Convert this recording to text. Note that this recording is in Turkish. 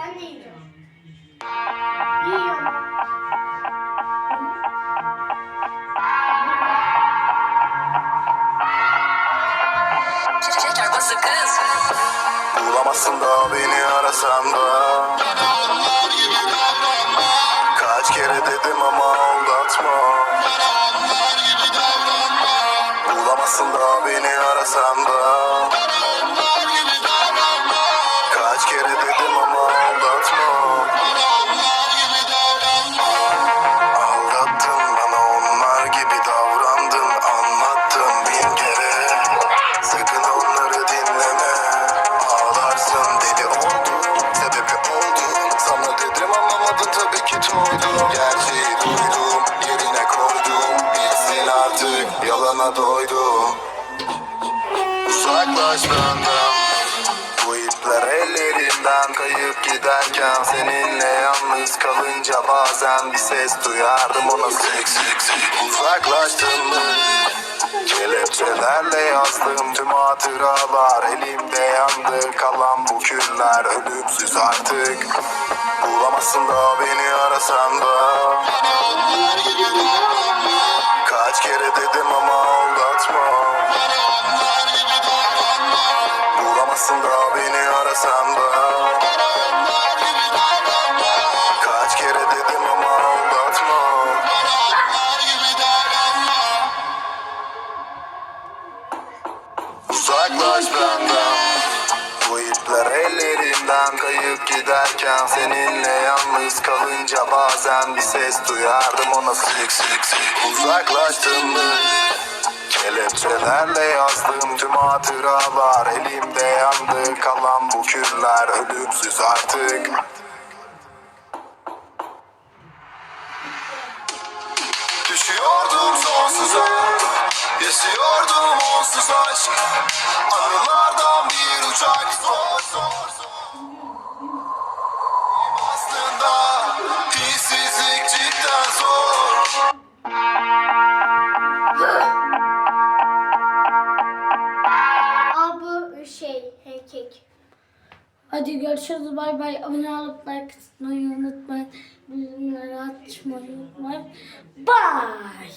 Ben de yiyeceğim. Yiyorum. Bulamazsın da beni arasan da Kaç kere dedim ama aldatma Bulamazsın da beni arasan da Ağlarsın deli oldum Sebebi oldum Sana dedim anlamadın tabii ki toydum Gerçeği duydum Yerine koydum. Bitsin artık Yalana doydum. Uzaklaş benden. Bu ipler ellerimden kayıp giderken Seninle yalnız kalınca bazen bir ses duyardım ona. Sık Uzaklaştın mı? Kelepçelerle yazdım tüm hatıralar Elimde yandı. Kalan bu küller Ölümsüz artık. Bulamazsın da beni arasan da Uzaklaş benden Bu ipler ellerimden kayıp giderken Seninle yalnız kalınca bazen bir ses duyardım. Ona sık sık sık Uzaklaştın mı? Kelepçelerle yazdım tüm hatıralar. Elimde yandı kalan bu küller Ölümsüz artık. Düşüyordum sonsuza. Yaşıyordum Anılardan bir uçak Zor zor zor Aslında Hissizlik cidden zor Aa bu şey erkek. Hadi görüşürüz. Bay bay. Abone olup like atmayı unutmayın. Bildirimleri açmayı unutmayın. Bye.